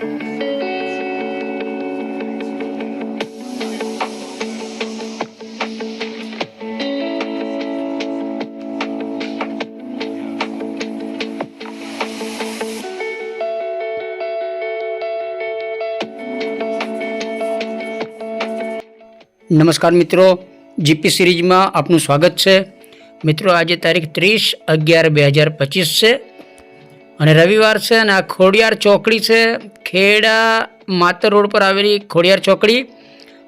નમસ્કાર મિત્રો, જીપી સિરીઝમાં આપનું સ્વાગત છે. મિત્રો, આજે તારીખ ત્રીસ અગિયાર બે હજાર પચીસ છે. અને રવિવાર છે અને આ ખોડિયાર ચોકડી છે. ખેડા માતર રોડ પર આવેલી ખોડિયાર ચોકડી.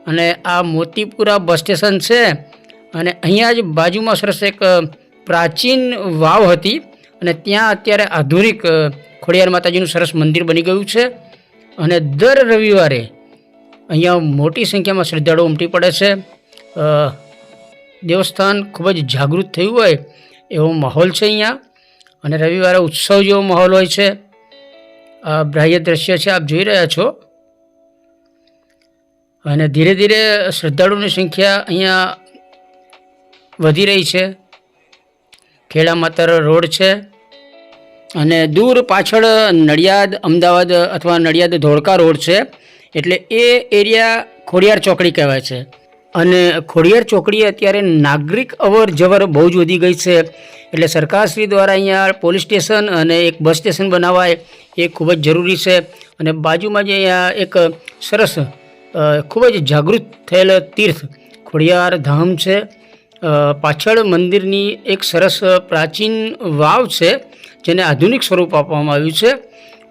અને આ મોતીપુરા બસ સ્ટેશન છે. અને અહીંયા જ બાજુમાં સરસ એક પ્રાચીન વાવ હતી. અને ત્યાં અત્યારે આધુનિક ખોડિયાર માતાજીનું સરસ મંદિર બની ગયું છે. અને દર રવિવારે અહીંયા મોટી સંખ્યામાં શ્રદ્ધાળુઓ ઉમટી પડે છે. દેવસ્થાન ખૂબ જ જાગૃત થયું હોય એવો માહોલ છે અહીંયા. અને રવિવારે ઉત્સવ જેવો માહોલ હોય છે. આ બાહ્ય દ્રશ્ય છે, આપ જોઈ રહ્યા છો. અને ધીરે ધીરે શ્રદ્ધાળુની સંખ્યા અહીંયા વધી રહી છે. ખેડા માતર રોડ છે. અને દૂર પાછળ નડિયાદ, અમદાવાદ અથવા નડિયાદ ધોળકા રોડ છે. એટલે એ એરિયા ખોડિયાર ચોકડી કહેવાય છે. અને ખોડિયાર ચોકડીએ અત્યારે નાગરિક અવર જવર બહુ જ વધી ગઈ છે. એટલે સરકારશ્રી દ્વારા અહીંયા પોલીસ સ્ટેશન અને એક બસ સ્ટેશન બનાવાય એ ખૂબ જ જરૂરી છે. અને બાજુમાં જે અહીંયા એક સરસ ખૂબ જ જાગૃત થયેલ તીર્થ ખોડિયાર ધામ છે. પાછળ મંદિરની એક સરસ પ્રાચીન વાવ છે, જેને આધુનિક સ્વરૂપ આપવામાં આવ્યું છે.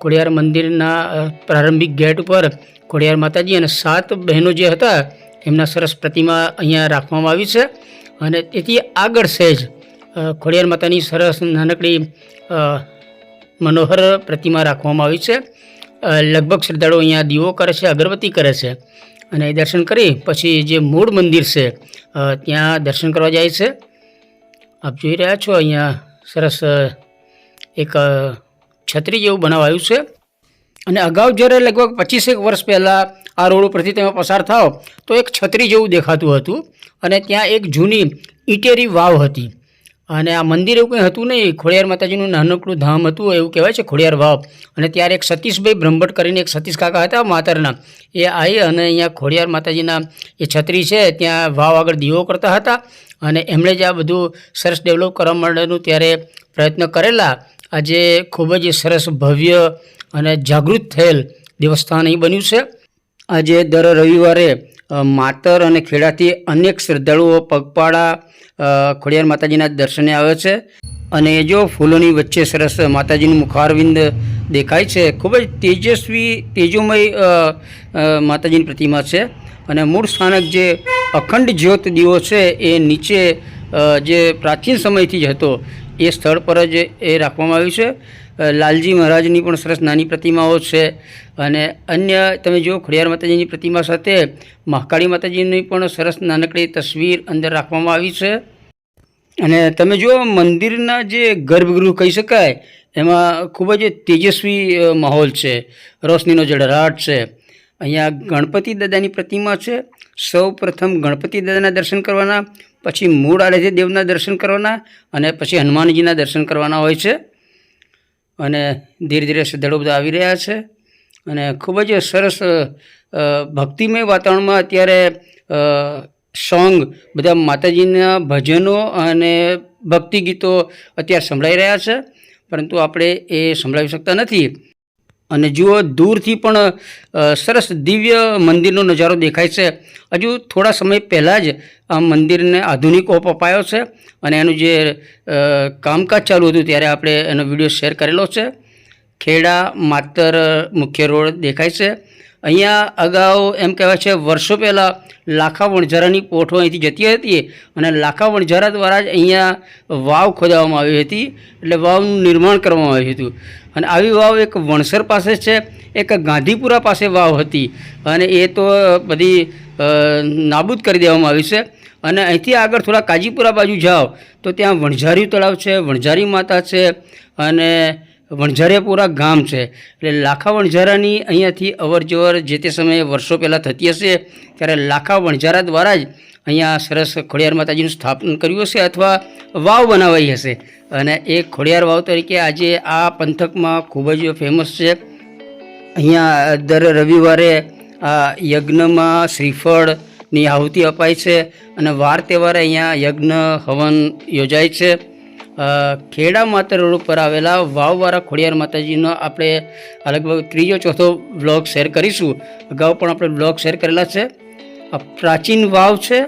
ખોડિયાર મંદિરના પ્રારંભિક ગેટ ઉપર ખોડિયાર માતાજી અને સાત બહેનો જે હતા એમના સરસ પ્રતિમા અહીંયા રાખવામાં આવી છે. અને તેથી આગળ સહેજ ખોડિયાર માતાની સરસ નાનકડી મનોહર પ્રતિમા રાખવામાં આવી છે. લગભગ શ્રદ્ધાળુઓ અહીંયા દીવો કરે છે, અગરબત્તી કરે છે. અને એ દર્શન કરી પછી જે મૂળ મંદિર છે ત્યાં દર્શન કરવા જાય છે. આપ જોઈ રહ્યા છો અહીંયા સરસ એક છત્રી જેવું બનાવાયું છે. અને અગાઉ જ્યારે લગભગ પચીસેક વર્ષ પહેલાં આ રોડ ઉપરથી તમે પસાર થાઓ, તો એક છત્રી જેવું દેખાતું હતું અને ત્યાં એક જૂની ઈટેરી વાવ હતી. અને આ મંદિર એવું કંઈ હતું નહીં. ખોડિયાર માતાજીનું નાનકડું ધામ હતું, એવું કહેવાય છે ખોડિયાર વાવ. અને ત્યારે એક સતીશભાઈ બ્રહ્મભટ્ટ કરીને એક સતીશ કાકા હતા માતરના. એ આવી અને અહીંયા ખોડિયાર માતાજીના એ છત્રી છે, ત્યાં વાવ આગળ દીવો કરતા હતા. અને એમણે જ આ બધું સરસ ડેવલપ કરવા માટેનું ત્યારે પ્રયત્ન કરેલા. આજે ખૂબ જ સરસ ભવ્ય અને જાગૃત થયેલ દેવસ્થાન અહીં બન્યું છે. આજે દર રવિવારે માતર અને ખેડાથી અનેક શ્રદ્ધાળુઓ પગપાળા ખોડિયાર માતાજીના દર્શને આવે છે. અને જો ફૂલોની વચ્ચે સરસ માતાજીનું મુખારવિંદ દેખાય છે, ખૂબ જ તેજસ્વી, તેજોમય માતાજીની પ્રતિમા છે. અને મૂળ સ્થાનક જે અખંડ જ્યોત દીવો છે, એ નીચે જે પ્રાચીન સમયથી જ હતો, એ સ્થળ પર જ એ રાખવામાં આવ્યું છે. લાલજી મહારાજની પણ સરસ નાની પ્રતિમાઓ છે. અને અન્ય તમે જો ખોડિયાર માતાજીની પ્રતિમા સાથે મહાકાળી માતાજીની પણ સરસ નાનકડી તસવીર અંદર રાખવામાં આવી છે. અને તમે જો મંદિરના જે ગર્ભગૃહ કહી શકાય, એમાં ખૂબ જ તેજસ્વી માહોલ છે. રોશનીનો જળરાટ છે. અહીંયા ગણપતિ દાદાની પ્રતિમા છે. સૌ પ્રથમ ગણપતિ દાદાના દર્શન કરવાના, પછી મૂળ આરાધ્ય દેવના દર્શન કરવાના, અને પછી હનુમાનજીના દર્શન કરવાના હોય છે. અને ધીરે ધીરે શ્રદ્ધાળુ બધા આવી રહ્યા છે. અને ખૂબ જ સરસ ભક્તિમય વાતાવરણમાં અત્યારે સોંગ બધા માતાજીના ભજનો અને ભક્તિ ગીતો અત્યારે સંભળાઈ રહ્યા છે. પરંતુ આપણે એ સંભળાવી શકતા નથી. અને જુઓ દૂરથી પણ સરસ દિવ્ય મંદિરનો નજારો દેખાય છે. હજુ થોડા સમય પહેલાં જ આ મંદિરને આધુનિક ઓપ અપાયો છે અને એનું જે કામકાજ ચાલુ હતું ત્યારે આપણે એનો વીડિયો શેર કરેલો છે. ખેડા માતર મુખ્ય રોડ દેખાય છે. અહીંયા અગાઉ એમ કહેવાય છે, વર્ષો પહેલાં લાખા વણઝારાની પોઠો અહીંથી જતી હતી અને લાખા વણઝારા દ્વારા જ અહીંયા વાવ ખોદાવવામાં આવી હતી. એટલે વાવનું નિર્માણ કરવામાં આવ્યું હતું. અને આવી વાવ એક વણસર પાસે છે, એક ગાંધીપુરા પાસે વાવ હતી. અને એ તો બધી નાબૂદ કરી દેવામાં આવી છે. અને અહીંથી આગળ થોડા કાજીપુરા બાજુ જાઓ, તો ત્યાં વણઝારી તળાવ છે, વણઝારી માતા છે અને વણઝારિયાપુરા ગામ છે. એટલે લાખા વણઝારાની અહીંયાથી અવર જવર જે તે સમયે વર્ષો પહેલાં થતી હશે, ત્યારે લાખા વણઝારા દ્વારા જ અહીંયા સરસ ખોડિયાર માતાજીનું સ્થાપન કર્યું હશે અથવા વાવ બનાવાઈ હશે. અને એ ખોડિયાર વાવ તરીકે આજે આ પંથકમાં ખૂબ જ ફેમસ છે. અહીંયા દર રવિવારે આ યજ્ઞમાં શ્રીફળની આહુતિ અપાય છે અને વાર તહેવારે અહીંયા યજ્ઞ હવન યોજાય છે. ખેડા માતા રોડ ઉપર આવેલા વાવવાળા ખોડિયાર માતાજીનો આપણે લગભગ ત્રીજો ચોથો બ્લોગ શેર કરીશું. અગાઉ પણ આપણે બ્લોગ શેર કરેલા છે. પ્રાચીન વાવ છે.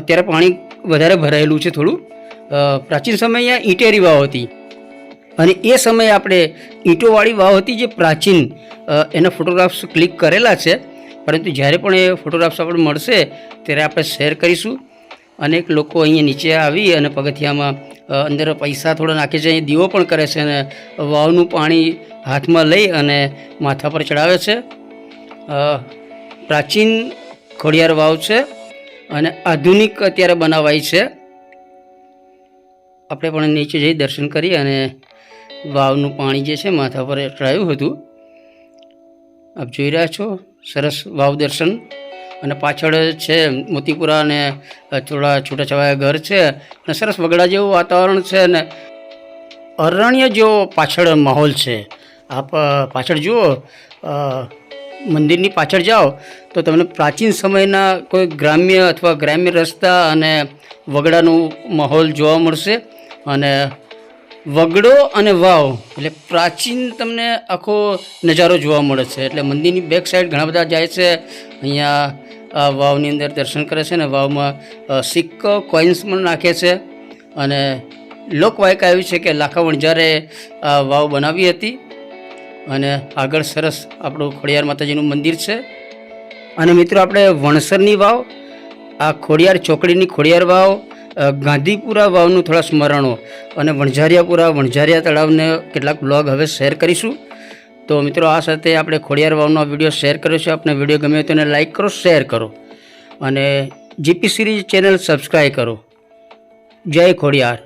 અત્યારે પાણી વધારે ભરાયેલું છે થોડું. પ્રાચીન સમયે અહીંયા ઈંટેરી વાવ હતી. અને એ સમયે આપણે ઈંટોવાળી વાવ હતી જે પ્રાચીન. એના ફોટોગ્રાફ્સ ક્લિક કરેલા છે. પરંતુ જ્યારે પણ એ ફોટોગ્રાફ્સ આપણે મળશે, ત્યારે આપણે શેર કરીશું. અનેક લોકો અહીંયા નીચે આવી અને પગથિયામાં અંદર પૈસા થોડા નાખે છે અહીં દીવો પણ કરે છે અને વાવનું પાણી હાથમાં લઈ અને માથા પર ચડાવે છે. પ્રાચીન ખોડિયાર વાવ છે અને આધુનિક અત્યારે બનાવાઈ છે. આપણે પણ નીચે જઈ દર્શન કરી અને વાવનું પાણી જે છે માથા પર ચડાવ્યું હતું. આપ જોઈ રહ્યા છો, સરસ વાવ દર્શન. અને પાછળ છે મોતીપુરા અને થોડા છૂટાછવાયા ઘર છે અને સરસ વગડા જેવું વાતાવરણ છે અને અરણ્ય જેવો પાછળ માહોલ છે. આપ પાછળ જુઓ મંદિરની પાછળ જાઓ તો તમને પ્રાચીન સમયના કોઈ ગ્રામ્ય અથવા ગ્રામ્ય રસ્તા અને વગડાનું માહોલ જોવા મળશે અને વગડો અને વાવ એટલે પ્રાચીન તમને આખો નજારો જોવા મળે છે. એટલે મંદિરની બેક સાઈડ ઘણા બધા જાય છે. અહીંયા વાવની અંદર દર્શન કરે છે અને વાવમાં સિક્કો કોઇન્સ પણ નાખે છે. અને લોકવાયકા એવી છે કે લાખા વણઝારે આ વાવ બનાવી હતી અને આગળ સરસ આપણું ખોડિયાર માતાજીનું મંદિર છે. અને મિત્રો આપણે વણસરની વાવ, આ ખોડિયાર ચોકડીની ખોડિયાર વાવ ગાંધીપુરા વાવનું થોડા સ્મરણો અને વણઝારિયાપુરા વણઝારિયા તળાવને કેટલાક બ્લોગ હવે શેર કરીશું. તો મિત્રો, આ સાથે આપણે ખોડિયાર વાવનો વીડિયો શેર કર્યો છે. આપણે વીડિયો ગમ્યો તો એને લાઇક કરો, શેર કરો. અને જીપી સિરીઝ ચેનલ સબસ્ક્રાઈબ કરો. જય ખોડિયાર.